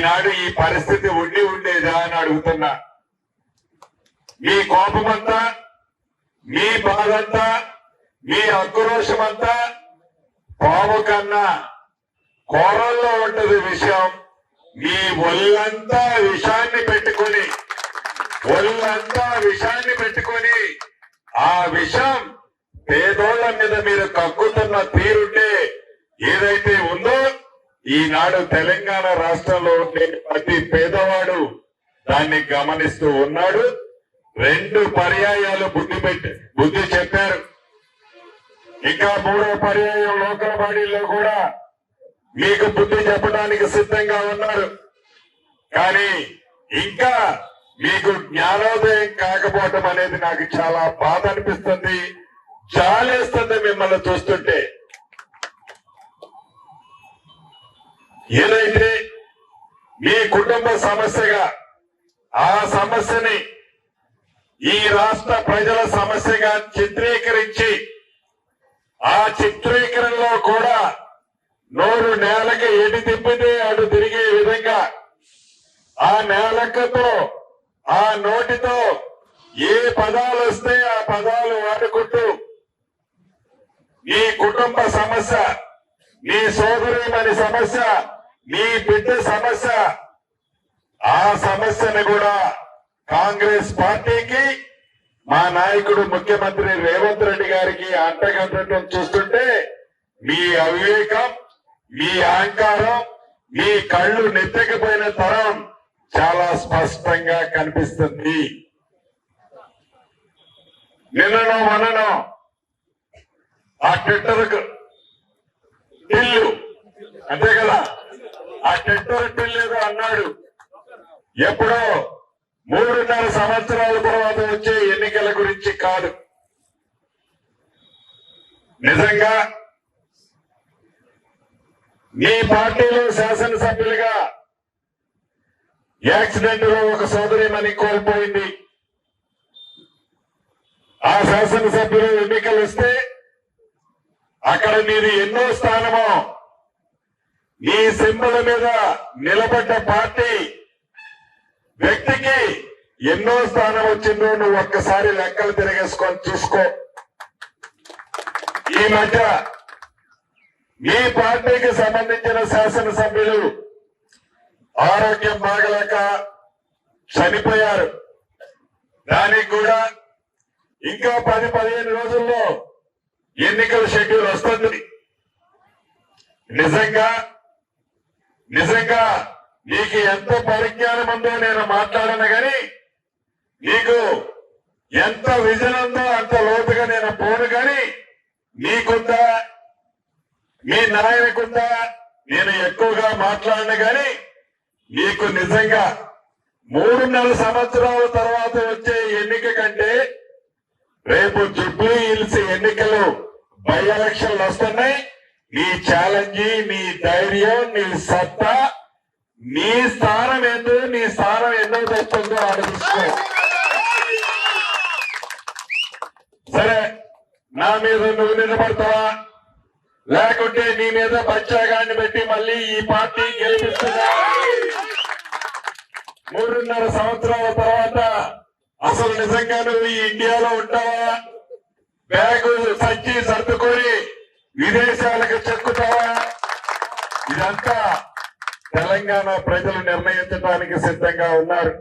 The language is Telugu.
ఈనాడు ఈ పరిస్థితి ఉండి ఉండేదా అని అడుగుతున్నా. మీ కోపమంతా మీ బాధంతా మీ ఆక్రోషమంతా పాము కన్నా కోరల్లో ఉంటది విషయం. మీ ఒళ్ళంతా విషాన్ని పెట్టుకొని ఒళ్ళంతా విషాన్ని పెట్టుకొని ఆ విషం పేదోళ్ళ మీద మీరు కక్కుతున్న తీరుంటే ఏదైతే ఉందో ఈనాడు తెలంగాణ రాష్ట్రంలో ఉండే ప్రతి పేదవాడు దాన్ని గమనిస్తూ ఉన్నాడు. రెండు పర్యాయాలు బుద్ధి పెట్టి బుద్ధి చెప్పారు. ఇంకా మూడో పర్యాయం లోకల్ కూడా మీకు బుద్ధి చెప్పడానికి సిద్ధంగా ఉన్నారు. కానీ ఇంకా మీకు జ్ఞానోదయం కాకపోవటం అనేది నాకు చాలా బాధ అనిపిస్తుంది. చాలేస్తుంది మిమ్మల్ని చూస్తుంటే. ఏదైతే మీ కుటుంబ సమస్యగా ఆ సమస్యని ఈ రాష్ట్ర ప్రజల సమస్యగా చిత్రీకరించి ఆ చిత్రీకరణలో కూడా నోరు నేలకి ఎటు తిప్పితే అటు తిరిగే విధంగా ఆ నేలకతో ఆ నోటితో ఏ పదాలు వస్తే ఆ పదాలు వాడుకుంటూ మీ కుటుంబ సమస్య మీ సోదరి సమస్య మీ బిడ్డ సమస్య ఆ సమస్యను కూడా కాంగ్రెస్ పార్టీకి మా నాయకుడు ముఖ్యమంత్రి రేవంత్ రెడ్డి గారికి అంటగట్టడం చూస్తుంటే మీ అవివేకం మీ అహంకారం మీ కళ్ళు నెత్తకపోయిన తరం చాలా స్పష్టంగా కనిపిస్తుంది. నిన్ననో మననో ఆ ట్విట్టర్ ఇల్లు అంతే కదా? ఆ ట్విట్టర్ లేదు అన్నాడు. ఎప్పుడో మూడున్నర సంవత్సరాల తర్వాత వచ్చే ఎన్నికల గురించి కాదు. నిజంగా మీ పార్టీలో శాసనసభ్యులుగా యాక్సిడెంట్లో ఒక సోదరిమణి కోల్పోయింది. ఆ శాసనసభ్యులు ఎన్నికలు వస్తే అక్కడ మీరు ఎన్నో స్థానమో మీ సింబల్ మీద నిలబడ్డ పార్టీ వ్యక్తికి ఎన్నో స్థానం వచ్చిందో నువ్వు ఒక్కసారి లెక్కలు తిరగేసుకొని చూసుకో. ఈ మధ్య మీ పార్టీకి సంబంధించిన శాసనసభ్యులు ఆరోగ్యం బాగలేక చనిపోయారు. దానికి కూడా ఇంకా పది పదిహేను రోజుల్లో ఎన్నికల షెడ్యూల్ వస్తుంది. నిజంగా నిజంగా నీకు ఎంత పరిజ్ఞానం ఉందో నేను మాట్లాడను గాని నీకు ఎంత విజన్ ఉందో అంత లోతుగా నేను పోను గాని నీకుందా మీ నాయనకుందా నేను ఎక్కువగా మాట్లాడను గాని నీకు నిజంగా మూడున్నర సంవత్సరాల తర్వాత వచ్చే ఎన్నిక కంటే రేపు జుబ్లీ హిల్స్ ఎన్నికలు బై ఎలక్షన్లు వస్తున్నాయి. మీ ఛాలెంజ్ మీ ధైర్యం నీ సత్తా నీ స్థానం ఏందో నీ స్థానం ఎన్నో తెచ్చిందో ఆలోచించుకో సరే నా మీద నువ్వు నిలబడతావా? లేకుంటే నీ మీద ప్రత్యేకాన్ని పెట్టి మళ్ళీ ఈ పార్టీ గెలిపిస్తున్నా మూడున్నర సంవత్సరాల తర్వాత అసలు నిజంగా నువ్వు ఈ ఇండియాలో ఉంటావా? బ్యాగు సచ్చి సర్దుకొని విదేశాలకు చెక్కుతావా ఇదంతా తెలంగాణ ప్రజలు నిర్ణయించడానికి సిద్ధంగా ఉన్నారు.